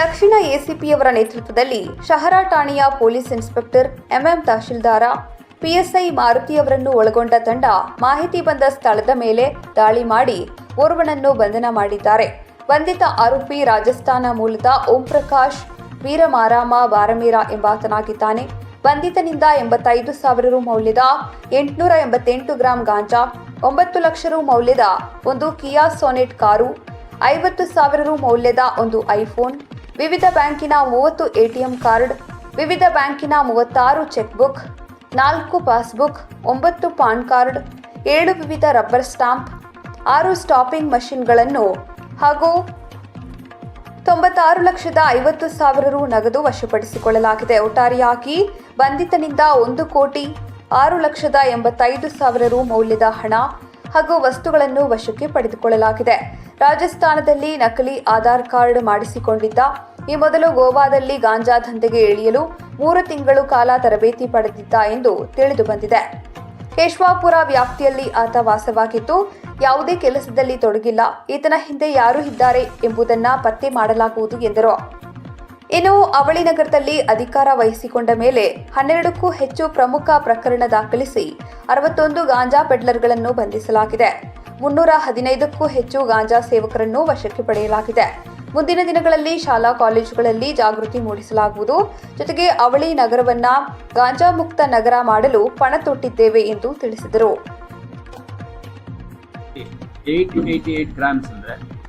ದಕ್ಷಿಣ ಎಸಿಪಿಯವರ ನೇತೃತ್ವದಲ್ಲಿ ಶಹರ ಠಾಣೆಯ ಪೊಲೀಸ್ ಇನ್ಸ್ಪೆಕ್ಟರ್ ಎಂಎಂ ತಹಶೀಲ್ದಾರ, ಪಿಎಸ್ಐ ಮಾರುತಿಯವರನ್ನು ಒಳಗೊಂಡ ತಂಡ ಮಾಹಿತಿ ಬಂದ ಸ್ಥಳದ ಮೇಲೆ ದಾಳಿ ಮಾಡಿ ಓರ್ವನನ್ನು ಬಂಧನ ಮಾಡಿದ್ದಾರೆ. ಬಂಧಿತ ಆರೋಪಿ ರಾಜಸ್ಥಾನ ಮೂಲದ ಓಂ ಪ್ರಕಾಶ್ ವೀರಮಾರಾಮ ಬಾರಮೀರ ಎಂಬಾತನಾಗಿದ್ದಾನೆ. ಬಂಧಿತನಿಂದ ಎಂಬತ್ತೈದು ಸಾವಿರ ರು ಮೌಲ್ಯದ ಎಂಟುನೂರ ಎಂಬತ್ತೆಂಟು ಗ್ರಾಂ ಗಾಂಜಾ, ಒಂಬತ್ತು ಲಕ್ಷ ರು ಮೌಲ್ಯದ ಒಂದು ಕಿಯಾ ಸೋನೆಟ್ ಕಾರು, ಐವತ್ತು ಸಾವಿರ ರು ಮೌಲ್ಯದ ಒಂದು ಐಫೋನ್ ವಿವಿಧ ಬ್ಯಾಂಕಿನ ಮೂವತ್ತು ಎಟಿಎಂ ಕಾರ್ಡ್, ವಿವಿಧ ಬ್ಯಾಂಕಿನ ಮೂವತ್ತಾರು ಚೆಕ್ಬುಕ್, ನಾಲ್ಕು ಪಾಸ್ಬುಕ್, ಒಂಬತ್ತು ಪಾನ್ ಕಾರ್ಡ್, ಏಳು ವಿವಿಧ ರಬ್ಬರ್ ಸ್ಟಾಂಪ್, ಆರು ಸ್ಟಾಪಿಂಗ್ ಮಷಿನ್ಗಳನ್ನು ಹಾಗೂ ತೊಂಬತ್ತಾರು ಲಕ್ಷದ ಐವತ್ತು ಸಾವಿರ ರು ನಗದು ವಶಪಡಿಸಿಕೊಳ್ಳಲಾಗಿದೆ. ಒಟ್ಟಾರೆಯಾಗಿ ಬಂಧಿತನಿಂದ ಒಂದು ಕೋಟಿ ಆರು ಲಕ್ಷದ ಎಂಬತ್ತೈದು ಸಾವಿರ ರು ಮೌಲ್ಯದ ಹಣ ಹಾಗೂ ವಸ್ತುಗಳನ್ನು ವಶಕ್ಕೆ ಪಡೆದುಕೊಳ್ಳಲಾಗಿದೆ. ರಾಜಸ್ಥಾನದಲ್ಲಿ ನಕಲಿ ಆಧಾರ್ ಕಾರ್ಡ್ ಮಾಡಿಸಿಕೊಂಡಿದ್ದ ಈ ಮೊದಲು ಗೋವಾದಲ್ಲಿ ಗಾಂಜಾ ದಂಧೆಗೆ ಇಳಿಯಲು ಮೂರು ತಿಂಗಳು ಕಾಲ ತರಬೇತಿ ಪಡೆದಿದ್ದ ಎಂದು ತಿಳಿದು ಬಂದಿದೆ. ಕೇಶವಾಪುರ ವ್ಯಾಪ್ತಿಯಲ್ಲಿ ಆತ ವಾಸವಾಗಿದ್ದು, ಯಾವುದೇ ಕೆಲಸದಲ್ಲಿ ತೊಡಗಿಲ್ಲ. ಈತನ ಹಿಂದೆ ಯಾರು ಇದ್ದಾರೆ ಎಂಬುದನ್ನ ಪತ್ತೆ ಮಾಡಲಾಗುವುದು ಎಂದರು. ಇನ್ನು ಅವಳಿ ನಗರದಲ್ಲಿ ಅಧಿಕಾರ ವಹಿಸಿಕೊಂಡ ಮೇಲೆ ಹನ್ನೆರಡಕ್ಕೂ ಹೆಚ್ಚು ಪ್ರಮುಖ ಪ್ರಕರಣ ದಾಖಲಿಸಿ ಅರವತ್ತೊಂದು ಗಾಂಜಾ ಪೆಡ್ಲರ್ಗಳನ್ನು ಬಂಧಿಸಲಾಗಿದೆ. ಮುನ್ನೂರ ಹದಿನೈದಕ್ಕೂ ಹೆಚ್ಚು ಗಾಂಜಾ ಸೇವಕರನ್ನು ವಶಕ್ಕೆ ಪಡೆಯಲಾಗಿದೆ. ಮುಂದಿನ ದಿನಗಳಲ್ಲಿ ಶಾಲಾ ಕಾಲೇಜುಗಳಲ್ಲಿ ಜಾಗೃತಿ ಮೂಡಿಸಲಾಗುವುದು. ಜೊತೆಗೆ ಅವಳಿ ನಗರವನ್ನ ಗಾಂಜಾ ಮುಕ್ತ ನಗರ ಮಾಡಲು ಪಣ ತೊಟ್ಟಿದ್ದೇವೆ ಎಂದು ತಿಳಿಸಿದರು.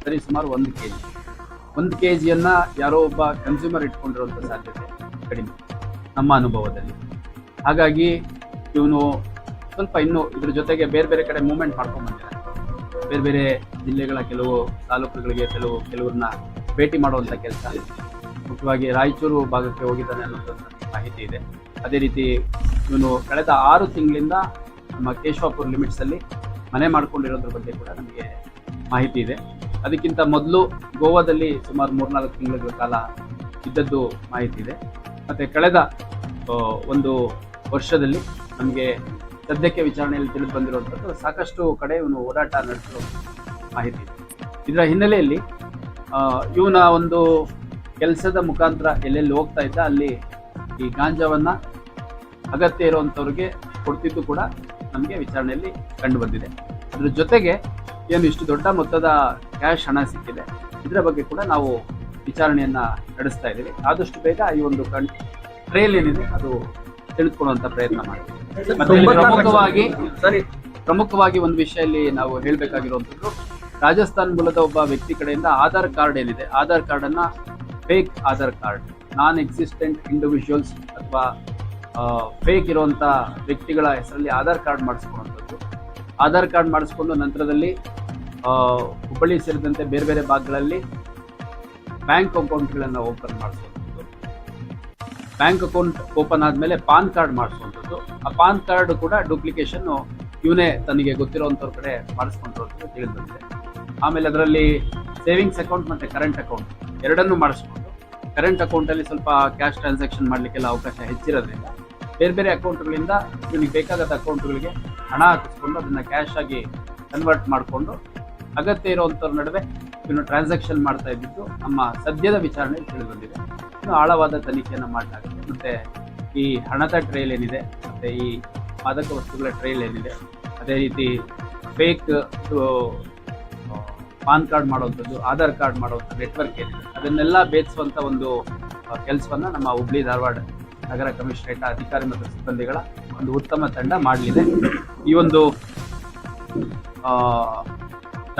ಸರಿ ಸುಮಾರು ಒಂದು ಕೆ ಜಿ ಒಂದು ಕೆ ಜಿಯನ್ನು ಯಾರೋ ಒಬ್ಬ ಕನ್ಸ್ಯೂಮರ್ ಇಟ್ಕೊಂಡಿರುವಂಥ ಸಾಧ್ಯತೆ ಕಡಿಮೆ ನಮ್ಮ ಅನುಭವದಲ್ಲಿ. ಹಾಗಾಗಿ ಇವನು ಸ್ವಲ್ಪ ಇನ್ನೂ ಇದ್ರ ಜೊತೆಗೆ ಬೇರೆ ಬೇರೆ ಕಡೆ ಮೂವ್ಮೆಂಟ್ ಮಾಡ್ಕೊಂಡ್ಬಂದಿದ್ದಾನೆ ಬೇರೆ ಬೇರೆ ಜಿಲ್ಲೆಗಳ ಕೆಲವು ತಾಲೂಕುಗಳಿಗೆ ಕೆಲವು ಕೆಲವ್ರನ್ನ ಭೇಟಿ ಮಾಡುವಂಥ ಕೆಲಸ. ಮುಖ್ಯವಾಗಿ ರಾಯಚೂರು ಭಾಗಕ್ಕೆ ಹೋಗಿದ್ದಾನೆ ಅನ್ನೋದು ಮಾಹಿತಿ ಇದೆ. ಅದೇ ರೀತಿ ಇವನು ಕಳೆದ ಆರು ತಿಂಗಳಿಂದ ನಮ್ಮ ಕೇಶವಾಪುರ ಲಿಮಿಟ್ಸಲ್ಲಿ ಮನೆ ಮಾಡಿಕೊಂಡಿರೋದ್ರ ಬಗ್ಗೆ ಕೂಡ ನಮಗೆ ಮಾಹಿತಿ ಇದೆ. ಅದಕ್ಕಿಂತ ಮೊದಲು ಗೋವಾದಲ್ಲಿ ಸುಮಾರು ಮೂರ್ನಾಲ್ಕು ತಿಂಗಳ ಕಾಲ ಇದ್ದದ್ದು ಮಾಹಿತಿ ಇದೆ. ಮತ್ತು ಕಳೆದ ಒಂದು ವರ್ಷದಲ್ಲಿ ನಮಗೆ ಸದ್ಯಕ್ಕೆ ವಿಚಾರಣೆಯಲ್ಲಿ ತಿಳಿದು ಬಂದಿರುವಂಥದ್ದು ಸಾಕಷ್ಟು ಕಡೆ ಇವನು ಓಡಾಟ ನಡೆಸಿರೋ ಮಾಹಿತಿ ಇದರ ಹಿನ್ನೆಲೆಯಲ್ಲಿ ಇವನ ಒಂದು ಕೆಲಸದ ಮುಖಾಂತರ ಎಲ್ಲೆಲ್ಲಿ ಹೋಗ್ತಾ ಇದ್ದ, ಅಲ್ಲಿ ಈ ಗಾಂಜಾವನ್ನು ಅಗತ್ಯ ಇರುವಂಥವ್ರಿಗೆ ಕೊಡ್ತಿದ್ದು ಕೂಡ ನಮಗೆ ವಿಚಾರಣೆಯಲ್ಲಿ ಕಂಡು ಬಂದಿದೆ. ಅದ್ರ ಜೊತೆಗೆ ಏನು ಇಷ್ಟು ದೊಡ್ಡ ಮೊತ್ತದ ಕ್ಯಾಶ್ ಹಣ ಸಿಕ್ಕಿದೆ, ಇದರ ಬಗ್ಗೆ ಕೂಡ ನಾವು ವಿಚಾರಣೆಯನ್ನ ನಡೆಸ್ತಾ ಇದ್ದೀವಿ. ಆದಷ್ಟು ಬೇಗ ಈ ಒಂದು ಕಣ್ ಟ್ರೇಲ್ ಏನಿದೆ, ಅದು ತಿಳಿದುಕೊಳ್ಳುವಂತ ಪ್ರಯತ್ನ ಮಾಡ್ತೀವಿ. ಮತ್ತೆ ಇಲ್ಲಿ ಪ್ರಮುಖವಾಗಿ ಪ್ರಮುಖವಾಗಿ ಒಂದು ವಿಷಯ ಇಲ್ಲಿ ನಾವು ಹೇಳಬೇಕಾಗಿರುವಂಥದ್ದು. ರಾಜಸ್ಥಾನ್ ಮೂಲದ ಒಬ್ಬ ವ್ಯಕ್ತಿ ಕಡೆಯಿಂದ ಆಧಾರ್ ಕಾರ್ಡ್ ಏನಿದೆ ಆಧಾರ್ ಕಾರ್ಡ್ ಅನ್ನ fake Aadhaar card non existent individuals ಅಥವಾ ಫೇಕ್ ಇರುವಂತ ವ್ಯಕ್ತಿಗಳ ಹೆಸರಲ್ಲಿ ಆಧಾರ್ ಕಾರ್ಡ್ ಮಾಡಿಸ್ಕೊಳ್ಳುವಂಥದ್ದು. ಆಧಾರ್ ಕಾರ್ಡ್ ಮಾಡಿಸ್ಕೊಂಡು ನಂತರದಲ್ಲಿ ಹುಬ್ಬಳ್ಳಿ ಸೇರಿದಂತೆ ಬೇರೆ ಬೇರೆ ಭಾಗಗಳಲ್ಲಿ ಬ್ಯಾಂಕ್ ಅಕೌಂಟ್ಗಳನ್ನು ಓಪನ್ ಮಾಡಿಸುವಂಥದ್ದು ಬ್ಯಾಂಕ್ ಅಕೌಂಟ್ ಓಪನ್ ಆದಮೇಲೆ ಪಾನ್ ಕಾರ್ಡ್ ಮಾಡಿಸುವಂಥದ್ದು ಆ ಪಾನ್ ಕಾರ್ಡ್ ಕೂಡ ಡೂಪ್ಲಿಕೇಶನ್ ಇವನೇ ತನಗೆ ಗೊತ್ತಿರುವಂಥವ್ರ ಕಡೆ ಮಾಡಿಸ್ಕೊಂಡಿರೋದು ತಿಳಿದು ಬಂದಿದೆ. ಆಮೇಲೆ ಅದರಲ್ಲಿ ಸೇವಿಂಗ್ಸ್ ಅಕೌಂಟ್ ಮತ್ತು ಕರೆಂಟ್ ಅಕೌಂಟ್ ಎರಡನ್ನೂ ಮಾಡಿಸ್ಕೊಂಡು ಕರೆಂಟ್ ಅಕೌಂಟಲ್ಲಿ ಸ್ವಲ್ಪ ಕ್ಯಾಶ್ ಟ್ರಾನ್ಸಾಕ್ಷನ್ ಮಾಡಲಿಕ್ಕೆಲ್ಲ ಅವಕಾಶ ಹೆಚ್ಚಿರೋದ್ರಿಂದ ಬೇರೆ ಬೇರೆ ಅಕೌಂಟ್ಗಳಿಂದ ಇವನಿಗೆ ಬೇಕಾದ ಅಕೌಂಟ್ಗಳಿಗೆ ಹಣ ಹಾಕಿಸ್ಕೊಂಡು ಅದನ್ನು ಕ್ಯಾಶ್ ಆಗಿ ಕನ್ವರ್ಟ್ ಮಾಡಿಕೊಂಡು ಅಗತ್ಯ ಇರುವಂಥವ್ರ ನಡುವೆ ಇವನು ಟ್ರಾನ್ಸಾಕ್ಷನ್ ಮಾಡ್ತಾ ಇದ್ದಿದ್ದು ನಮ್ಮ ಸದ್ಯದ ವಿಚಾರಣೆ ತಿಳಿದು ಬಂದಿದೆ. ಆಳವಾದ ತನಿಖೆಯನ್ನು ಮಾಡಲಾಗುತ್ತೆ ಮತ್ತು ಈ ಹಣದ ಟ್ರೈಲ್ ಏನಿದೆ, ಮತ್ತು ಈ ಮಾದಕ ವಸ್ತುಗಳ ಟ್ರೈಲ್ ಏನಿದೆ, ಅದೇ ರೀತಿ ಫೇಕ್ ಪಾನ್ ಕಾರ್ಡ್ ಮಾಡುವಂಥದ್ದು, ಆಧಾರ್ ಕಾರ್ಡ್ ಮಾಡುವಂಥ ನೆಟ್ವರ್ಕ್ ಏನಿದೆ, ಅದನ್ನೆಲ್ಲ ಬೇಯಿಸುವಂಥ ಒಂದು ಕೆಲಸವನ್ನು ನಮ್ಮ ಹುಬ್ಳಿ ಧಾರವಾಡ ನಗರ ಕಮಿಷನರೇಟ್ ಅಧಿಕಾರಿ ಮತ್ತು ಸಿಬ್ಬಂದಿಗಳ ಒಂದು ಉತ್ತಮ ತಂಡ ಮಾಡಲಿದೆ. ಈ ಒಂದು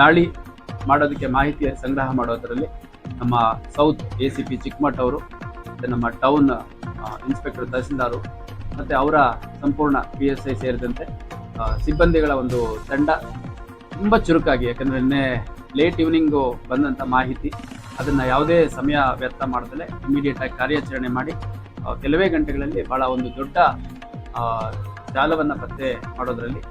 ದಾಳಿ ಮಾಡೋದಕ್ಕೆ ಮಾಹಿತಿ ಸಂಗ್ರಹ ಮಾಡೋದರಲ್ಲಿ ನಮ್ಮ south A C P Chikkamath ಅವರು ಮತ್ತು ನಮ್ಮ ಟೌನ್ ಇನ್ಸ್ಪೆಕ್ಟರ್ ತಹಸೀಲ್ದಾರು ಮತ್ತು ಅವರ ಸಂಪೂರ್ಣ ಪಿ ಎಸ್ ಐ ಸೇರಿದಂತೆ ಸಿಬ್ಬಂದಿಗಳ ಒಂದು ತಂಡ. ತುಂಬ ಚುರುಕಾಗಿ ಯಾಕಂದರೆ ನಿನ್ನೆ ಲೇಟ್ ಈವ್ನಿಂಗು ಬಂದಂಥ ಮಾಹಿತಿ. ಅದನ್ನು ಯಾವುದೇ ಸಮಯ ವ್ಯರ್ಥ ಮಾಡದಲ್ಲೇ ಇಮಿಡಿಯೇಟಾಗಿ ಕಾರ್ಯಾಚರಣೆ ಮಾಡಿ ಕೆಲವೇ ಗಂಟೆಗಳಲ್ಲಿ ಭಾಳ ಒಂದು ದೊಡ್ಡ ಜಾಲವನ್ನು ಪತ್ತೆ ಮಾಡೋದರಲ್ಲಿ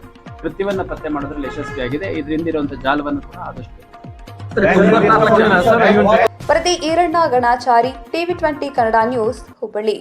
ಕೃತ್ಯವನ್ನು ಪತ್ತೆ ಮಾಡೋದ್ರಲ್ಲಿ ಯಶಸ್ವಿಯಾಗಿದೆ. ಇದರಿಂದ ಇರುವಂಥ ಜಾಲವನ್ನು ಕೂಡ ಆದಷ್ಟು ವರದಿ Iranna Ganachari TV twenty Kannada news Hubballi.